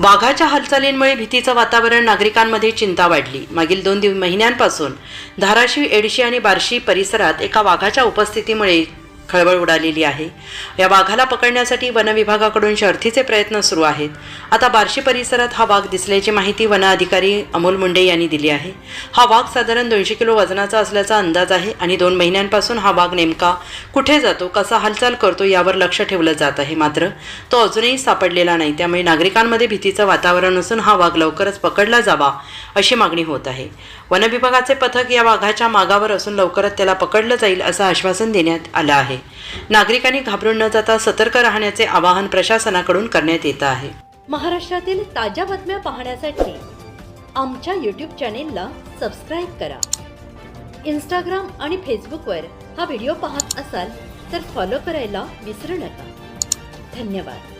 वाघाच्या हालचालींमुळे भीतीचं वातावरण नागरिकांमध्ये चिंता वाढली. मागील दोन दिव महिन्यांपासून धाराशिव एडशी आणि बार्शी परिसरात एका वाघाच्या उपस्थितीमुळे खळबळ उडालेली आहे. या वाघाला पकडण्यासाठी वनविभागाकडून शर्थीचे प्रयत्न सुरू आहेत. आता बार्शी परिसरात हा वाघ दिसल्याची माहिती वन अधिकारी अमोल मुंडे यांनी दिली आहे. हा वाघ साधारण दोनशे किलो वजनाचा असल्याचा अंदाज आहे आणि दोन महिन्यांपासून हा वाघ नेमका कुठे जातो कसा हालचाल करतो यावर लक्ष ठेवलं जात आहे. मात्र तो अजूनही सापडलेला नाही. त्यामुळे नागरिकांमध्ये भीतीचं वातावरण असून हा वाघ लवकरच पकडला जावा अशी मागणी होत आहे. वनविभागाचे पथक या वाघाच्या मागावर असून लवकरच त्याला पकडलं जाईल असं आश्वासन देण्यात आलं आहे. आहे नागरिकांनी घाबरून न जाता सतर्क राहण्याचे आवाहन प्रशासनाकडून करण्यात येत आहे. महाराष्ट्रातील ताज्या बातम्या पाहण्यासाठी आमच्या यूट्यूब चॅनेलला सबस्क्राईब करा. इंस्टाग्राम आणि फेसबुकवर हा व्हिडिओ पाहत असाल तर फॉलो करायला विसरू नका. धन्यवाद.